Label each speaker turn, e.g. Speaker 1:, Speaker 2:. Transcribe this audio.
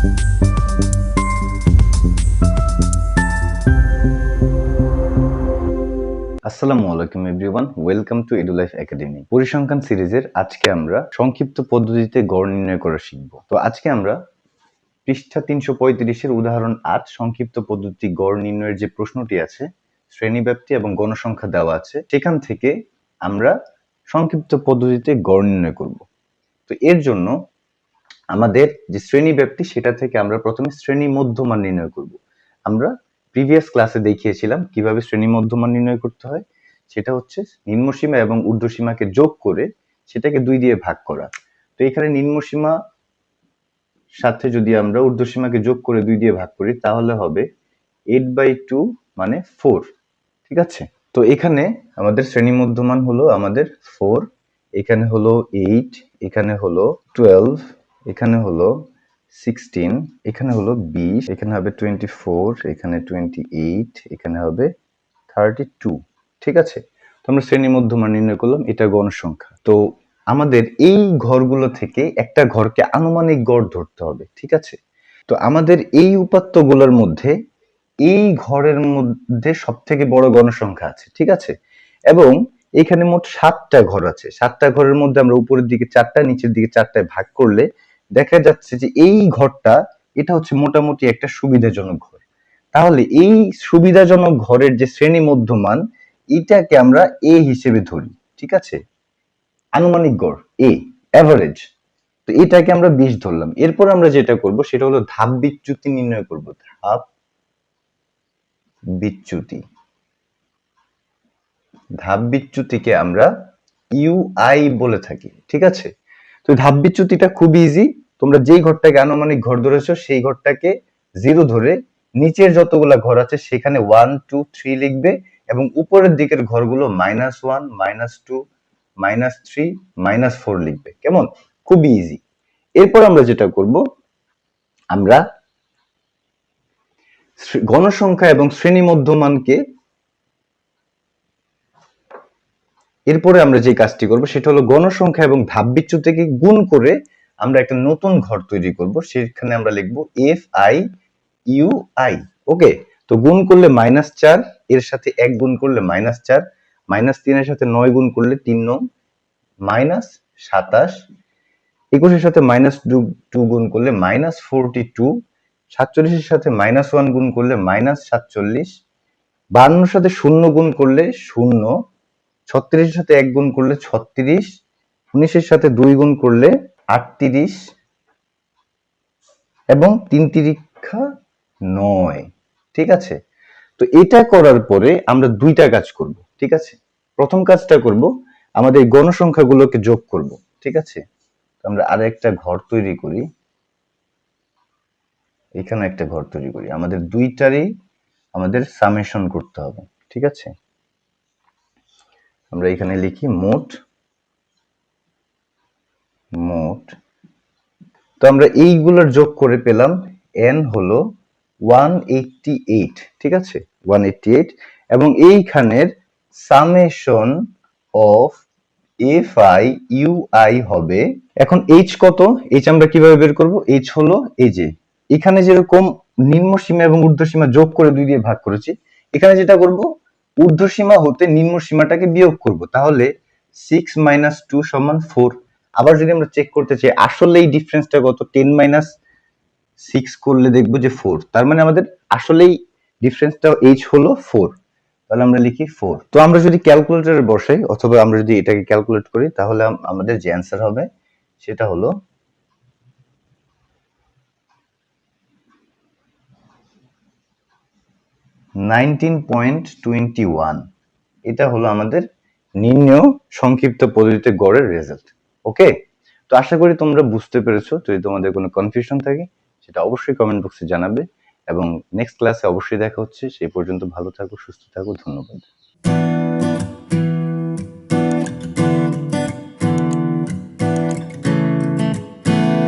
Speaker 1: আসসালামু আলাইকুম everyone welcome to Edulife academy পরিসংখ্যান সিরিজের আজকে আমরা সংক্ষিপ্ত পদ্ধতিতে গড় নির্ণয় করা শিখব। তো আজকে আমরা পৃষ্ঠা তিনশো পঁয়ত্রিশের উদাহরণ আট, সংক্ষিপ্ত পদ্ধতি গড় নির্ণয়ের যে প্রশ্নটি আছে, শ্রেণীব্যাপ্তি এবং গণসংখ্যা দেওয়া আছে, সেখান থেকে আমরা সংক্ষিপ্ত পদ্ধতিতে গড় নির্ণয় করব। তো এর জন্য আমাদের যে শ্রেণি ব্যাপ্তি, সেটা থেকে আমরা প্রথমে শ্রেণি মধ্যমান নির্ণয় করব। আমরা প্রিভিয়াস ক্লাসে দেখিয়েছিলাম কীভাবে শ্রেণি মধ্যমান নির্ণয় করতে হয়। সেটা হচ্ছে নিম্নসীমা এবং ঊর্ধ্বসীমাকে যোগ করে সেটাকে দুই দিয়ে ভাগ করা। তো এখানে নিম্নসীমা সাথে যদি আমরা ঊর্ধ্বসীমাকে যোগ করে দুই দিয়ে ভাগ করি, তাহলে হবে এইট বাই টু মানে ফোর ঠিক আছে? তো এখানে আমাদের শ্রেণি মধ্যমান হলো আমাদের ফোর এখানে হলো এইট এখানে হলো টুয়েলভ এখানে হলো সিক্সটিন এখানে হলো বিশ, এখানে হবে টোয়েন্টি ফোর এখানে টোয়েন্টি এইট এখানে হবে থার্টি টু ঠিক আছে? তো আমরা শ্রেণি মধ্যমান নির্ণয় করলাম, এটা গণসংখ্যা। তো আমাদের এই ঘরগুলো থেকে একটা ঘরকে আনুমানিক গড় ধরতে হবে, ঠিক আছে? তো আমাদের এই উপাত্তগুলোর মধ্যে এই ঘরের মধ্যে সব থেকে বড় গণসংখ্যা আছে, ঠিক আছে? এবং এখানে মোট সাতটা ঘর আছে। সাতটা ঘরের মধ্যে আমরা উপরের দিকে চারটা, নিচের দিকে চারটায় ভাগ করলে দেখা যাচ্ছে যে এই ঘরটা, এটা হচ্ছে মোটামুটি একটা সুবিধাজনক ঘর। তাহলে এই সুবিধাজনক ঘরের যে শ্রেণি মধ্যমান, এটাকে আমরা এ হিসেবে ধরি, ঠিক আছে? আনুমানিক গড় এ অ্যাভারেজ তো এটাকে আমরা বিশ ধরলাম। এরপর আমরা যেটা করব, সেটা হলো ধাপ বিচ্যুতি নির্ণয় করব। ধাপ বিচ্যুতি। ধাপ বিচ্যুতিকে আমরা ইউআই বলে থাকি, ঠিক আছে? তো ধাপ বিচ্যুতিটা খুব ইজি তোমরা যেই ঘরটাকে আনুমানিক ঘর ধরেছো, সেই ঘরটাকে জিরো ধরে নিচের যতগুলা ঘর আছে, সেখানে ওয়ান টু থ্রি লিখবে এবং উপরের দিকের ঘরগুলো minus one minus two minus three minus four লিখবে। কেমন? খুবই ইজি এরপর আমরা যেটা করব, আমরা গণসংখ্যা এবং শ্রেণি মধ্যমানকে এরপরে আমরা যে কাজটি করব সেটা হলো গণসংখ্যা এবং ধাপ বিচ্যুতিকে গুণ করে আমরা একটা নতুন ঘর তৈরি করব। সেখানে আমরা লিখব F I U I okay তো গুণ করলে মাইনাস চার, এর সাথে এক গুণ করলে মাইনাস চার মাইনাস তিনের সাথে নয় গুণ করলে তিন নং মাইনাস সাতাশ, একুশের সাথে মাইনাস টু গুণ করলে মাইনাস ফোরটি টু সাতচল্লিশের সাথে মাইনাস ওয়ান গুণ করলে মাইনাস সাতচল্লিশ বাহান্নর সাথে শূন্য গুণ করলে শূন্য ছত্রিশের সাথে এক গুণ করলে ছত্রিশ, উনিশের সাথে দুই গুণ করলে আটত্রিশ, এবং তিন তিরিক্ষা নয়। ঠিক আছে? তো এটা করার পরে আমরা দুইটা কাজ করব, ঠিক আছে? প্রথম কাজটা করব, আমাদের গণসংখ্যাগুলোকে যোগ করব, ঠিক আছে? আমরা আর একটা ঘর তৈরি করি। এখানে একটা ঘর তৈরি করি। আমাদের দুইটারই আমাদের সামেশন করতে হবে, ঠিক আছে? আমরা এখানে লিখি মোট মোট, তো আমরা এইগুলোর যোগ করে পেলাম n হলো ওয়ান ঠিক আছে? ওয়ান এবং এইখানের summation of F I U I হবে, এখন এইচ কত? এইচ আমরা কীভাবে বের করব? এইচ হলো এই যে, এখানে যেরকম নিম্ন সীমা এবং ঊর্ধ্ব সীমা যোগ করে দুই দিয়ে ভাগ করেছি, এখানে যেটা করব? ঊর্ধ্ব সীমা হতে নিম্ন সীমাটাকে বিয়োগ করব। তাহলে সিক্স মাইনাস টু সমান ফোর আবার যদি আমরা চেক করতে চাই, আসলে এই ডিফারেন্সটা কত? টেন মাইনাস সিক্স করলে দেখব যে ফোর তার মানে আমাদের আসলেই ডিফারেন্সটা এইচ হলো ফোর তাহলে আমরা লিখি ফোর তো আমরা যদি ক্যালকুলেটরে বসাই, অথবা আমরা যদি এটাকে ক্যালকুলেট করি, তাহলে আম- আমাদের যে অ্যান্সার হবে, সেটা হলো নাইনটিন পয়েন্ট টোয়েন্টি ওয়ান এটা হলো আমাদের নির্ণয় সংক্ষিপ্ত পদ্ধতিতে গড়ের রেজাল্ট ওকে তো আশা করি তোমরা বুঝতে পেরেছ, যদি তোমাদের কোনো কনফিউশন থাকে, সেটা অবশ্যই কমেন্ট বক্সে জানাবে, এবং নেক্সট ক্লাসে অবশ্যই দেখা হচ্ছে। সেই পর্যন্ত ভালো থাকো, সুস্থ থাকো, ধন্যবাদ।